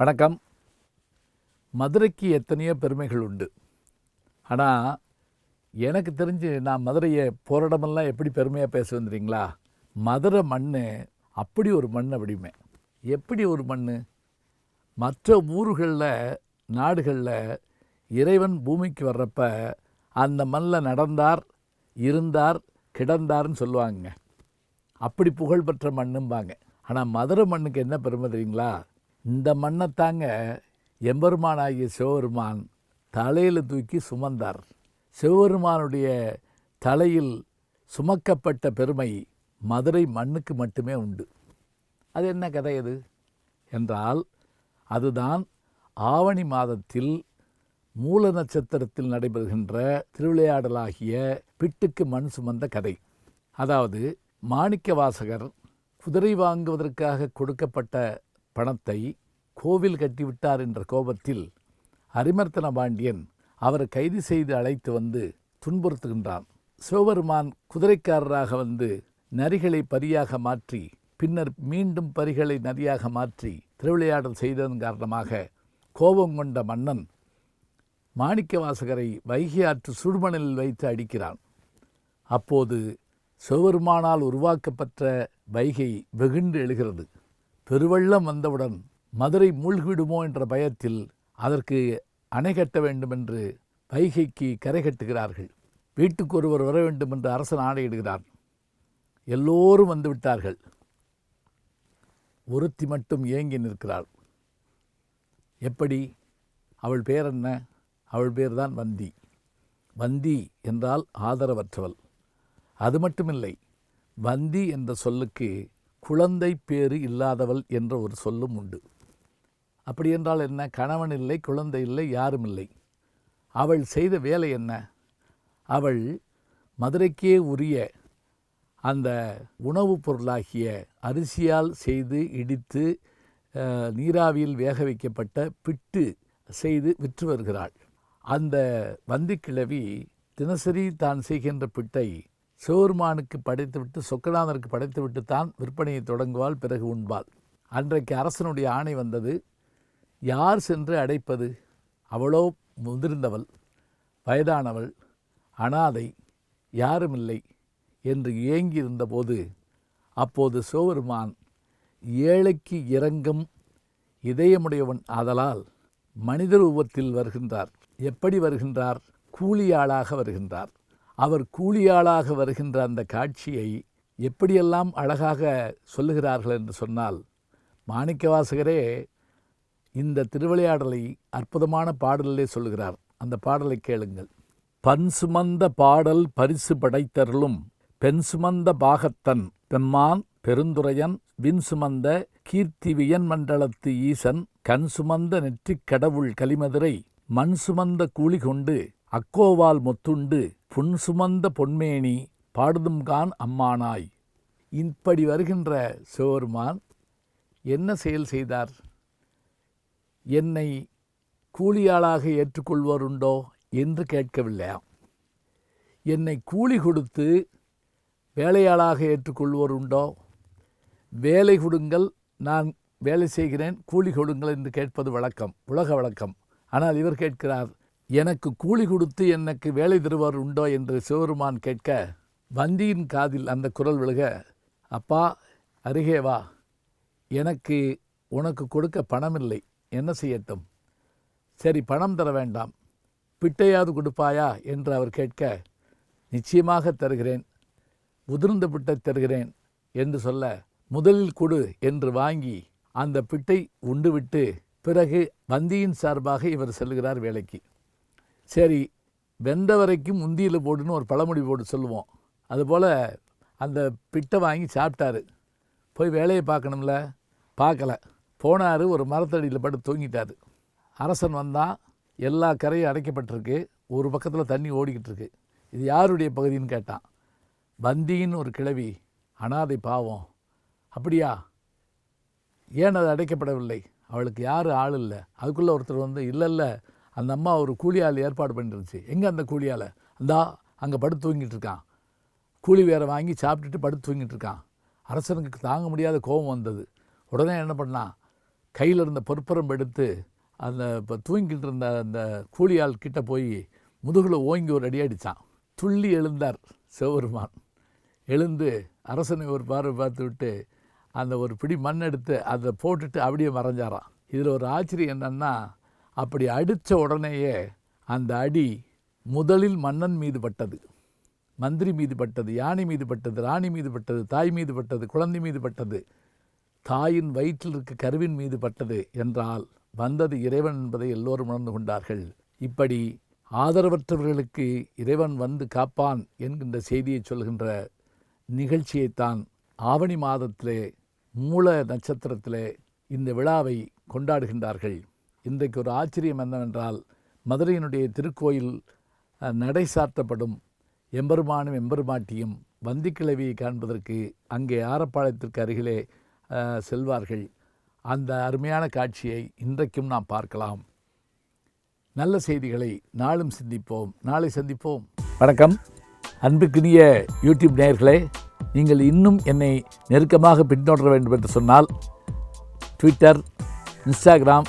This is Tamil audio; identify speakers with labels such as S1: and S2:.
S1: வணக்கம். மதுரைக்கு எத்தனையோ பெருமைகள் உண்டு. ஆனால் எனக்கு தெரிஞ்சு நான் மதுரையை போராடமெல்லாம் எப்படி பெருமையாக பேச வந்துறீங்களா மதுரை மண் அப்படி ஒரு மண் அப்படிமே. எப்படி ஒரு மண் மற்ற ஊர்களில் நாடுகளில் இறைவன் பூமிக்கு வர்றப்ப அந்த மண்ணில் நடந்தார் இருந்தார் கிடந்தார்னு சொல்லுவாங்க அப்படி புகழ்பெற்ற மண்ணும்பாங்க. ஆனால் மதுரை மண்ணுக்கு என்ன பெருமை தெரியுங்களா? இந்த மண்ணை தாங்க எம்பெருமானாகிய சிவபெருமான் தலையில் தூக்கி சுமந்தார். சிவபெருமானுடைய தலையில் சுமக்கப்பட்ட பெருமை மதுரை மண்ணுக்கு மட்டுமே உண்டு. அது என்ன கதை அது? என்றால் அதுதான் ஆவணி மாதத்தில் மூல நட்சத்திரத்தில் நடைபெறுகின்ற திருவிளையாடலாகிய பிட்டுக்கு மண் சுமந்த கதை. அதாவது மாணிக்க வாசகர் குதிரை வாங்குவதற்காக கொடுக்கப்பட்ட பணத்தை கோவில் கட்டிவிட்டார் என்ற கோபத்தில் அரிமர்த்தன பாண்டியன் அவரை கைது செய்து அழைத்து வந்து துன்புறுத்துகின்றான். சிவபெருமான் குதிரைக்காரராக வந்து நரிகளை பரியாக மாற்றி பின்னர் மீண்டும் பரிகளை நரியாக மாற்றி திருவிளையாடல் செய்ததன் காரணமாக கோபம் கொண்ட மன்னன் மாணிக்கவாசகரை வைகை ஆற்று சுடுமணலில் வைத்து அடிக்கிறான். அப்போது சிவபெருமானால் உருவாக்கப்பட்ட வைகை வெகுண்டு எழுகிறது. பெருவெள்ளம் வந்தவுடன் மதுரை மூழ்கிவிடுமோ என்ற பயத்தில் அதற்கு அணை கட்ட வேண்டும் என்று வைகைக்கு கரை கட்டுகிறார்கள். வீட்டுக்கு ஒருவர் வர வேண்டும் என்று அரசன் ஆணையிடுகிறார் எல்லோரும் வந்து விட்டார்கள். ஒருத்தி மட்டும் ஏங்கி நிற்கிறாள். எப்படி? அவள் பேர் என்ன? அவள் பேர்தான் வந்தி. வந்தி என்றால் ஆதரவற்றவள். அது மட்டுமில்லை. வந்தி என்ற சொல்லுக்கு குழந்தை பேறு இல்லாதவள் என்ற ஒரு சொல்லும் உண்டு. அப்படி என்றால் என்ன? கணவன் இல்லை குழந்தை இல்லை யாரும் இல்லை. அவள் செய்த வேலை என்ன? அவள் மதுரைக்கே உரிய அந்த உணவுப் பொருளாகிய அரிசியால் செய்து இடித்து நீராவியில் வேக வைக்கப்பட்ட பிட்டு செய்து விற்று வருகிறாள். அந்த வந்திக்கிழவி தினசரி தான் செய்கின்ற பிட்டை சிவபெருமானுக்கு படைத்துவிட்டு சொக்கநாதருக்கு படைத்துவிட்டு தான் விற்பனையை தொடங்குவாள் பிறகு உண்பாள். அன்றைக்கு அரசனுடைய ஆணை வந்தது யார் சென்று அடைப்பது? அவளோ முதிர்ந்தவள் வயதானவள் அனாதை யாருமில்லை என்று ஏங்கி அப்போது சிவபெருமான் ஏழைக்கு இறங்கும் இதயமுடையவன் ஆதலால் மனித ரூபத்தில் வருகின்றார். எப்படி வருகின்றார்? கூலியாளாக வருகின்றார். அவர் கூலியாளாக வருகின்ற அந்த காட்சியை எப்படியெல்லாம் அழகாக சொல்லுகிறார்கள் என்று சொன்னால் மாணிக்கவாசகரே இந்த திருவிளையாடலை அற்புதமான பாடலிலே சொல்லுகிறார். அந்த பாடலை கேளுங்கள். பன் சுமந்த பாடல் பரிசு படைத்தருளும் பெண் சுமந்த பாகத்தன் பெம்மான் பெருந்துரையன் வின் சுமந்த கீர்த்தி வியன் மண்டலத்து ஈசன் கண் சுமந்த நெற்றிக் கடவுள் கலிமதுரை மண் சுமந்த கூலி கொண்டு அக்கோவால் மொத்துண்டு புன் சுமந்த பொன்மேனி பாடுதும்கான் அம்மானாய். இப்படி வருகின்ற சிவபெருமான் என்ன செயல் செய்தார்? என்னை கூலியாளாக ஏற்றுக்கொள்வோருண்டோ என்று கேட்கவில்லையா? என்னை கூலி கொடுத்து வேலையாளாக ஏற்றுக்கொள்வோருண்டோ? வேலை கொடுங்கள் நான் வேலை செய்கிறேன் கூலி கொடுங்கள் என்று கேட்பது வழக்கம் உலக வழக்கம். ஆனால் இவர் கேட்கிறார் எனக்கு கூலி கொடுத்து எனக்கு வேலை தருவார் உண்டோ என்று சிவபெருமான் கேட்க வந்தியின் காதில் அந்த குரல் விழுக அப்பா அருகே வா. எனக்கு உனக்கு கொடுக்க பணமில்லை. என்ன செய்யட்டும்? சரி பணம் தர வேண்டாம். பிட்டையாவது கொடுப்பாயா? என்று அவர் கேட்க நிச்சயமாக தருகிறேன். உதிர்ந்த பிட்டை தருகிறேன். என்று சொல்ல முதலில் கொடு என்று வாங்கி அந்த பிட்டை உண்டுவிட்டு பிறகு வந்தியின் சார்பாக இவர் செல்கிறார் வேலைக்கு. சரி வெந்த வரைக்கும் முந்தியில் போடுன்னு ஒரு பழமொழி போட்டு சொல்லுவோம். அதுபோல் அந்த பிட்டை வாங்கி சாப்பிட்டாரு. போய் வேலையை பார்க்கணும்ல? பார்க்கல. போனார் ஒரு மரத்தடியில் பட்டு தூங்கிட்டார். அரசன் வந்தான். எல்லா கரையும் அடைக்கப்பட்டிருக்கு. ஒரு பக்கத்தில் தண்ணி ஓடிக்கிட்டு இருக்கு இது யாருடைய பகுதின்னு கேட்டான். வந்தின்னு ஒரு கிழவி அனாதை பாவம். அப்படியா? ஏன் அது அடைக்கப்படவில்லை? அவளுக்கு யாரும் ஆள் இல்லை? அதுக்குள்ளே ஒருத்தர் வந்து இல்லை இல்லை அந்த அம்மா ஒரு கூலியால் ஏற்பாடு பண்ணிருந்துச்சு. எங்கே அந்த கூலியால்? அந்தா அங்கே படுத்து தூங்கிட்டு இருக்கான். கூலி வேற வாங்கி சாப்பிட்டுட்டு படுத்து தூங்கிட்டு இருக்கான். அரசனுக்கு தாங்க முடியாத கோபம் வந்தது. உடனே என்ன பண்ணான்? கையில் இருந்த பொற்பரம் எடுத்து அந்த இப்போ தூங்கிட்டு இருந்த அந்த கூலியால் கிட்ட போய் முதுகில் ஓங்கி ஒரு அடி அடித்தான் துள்ளி எழுந்தார் சிவபெருமான். எழுந்து அரசனை ஒரு பார்வை பார்த்து விட்டு அந்த ஒரு பிடி மண் எடுத்து அதை போட்டுட்டு அப்படியே மறைஞ்சாராம். இதில் ஒரு ஆச்சரியம் என்னன்னா அப்படி அடித்த உடனேயே அந்த அடி முதலில் மன்னன் மீது பட்டது. மந்திரி மீது பட்டது யானை மீது பட்டது ராணி மீது பட்டது தாய் மீது பட்டது குழந்தை மீது பட்டது. தாயின் வயிற்றில் இருக்க கருவின் மீது பட்டது என்றால் வந்தது இறைவன் என்பதை எல்லோரும் உணர்ந்து கொண்டார்கள். இப்படி ஆதரவற்றவர்களுக்கு இறைவன் வந்து காப்பான் என்கின்ற செய்தியை சொல்கின்ற நிகழ்ச்சியைத்தான் ஆவணி மாதத்திலே மூல நட்சத்திரத்திலே இந்த விழாவை கொண்டாடுகின்றார்கள். இன்றைக்கு ஒரு ஆச்சரியம் என்னவென்றால் மதுரையினுடைய திருக்கோயில் நடை சாற்றப்படும் எம்பெருமானும் எம்பெருமாட்டியும் வந்திக்கிழவியை காண்பதற்கு அங்கே ஆரப்பாளையத்திற்கு அருகிலே செல்வார்கள். அந்த அருமையான காட்சியை இன்றைக்கும் நாம் பார்க்கலாம். நல்ல செய்திகளை நாளும் சிந்திப்போம். நாளை சந்திப்போம். வணக்கம். அன்புக்குரிய யூடியூப் நேயர்களே நீங்கள் இன்னும் என்னை நெருக்கமாக பின்தொடர வேண்டும் என்று சொன்னால் ட்விட்டர் இன்ஸ்டாகிராம்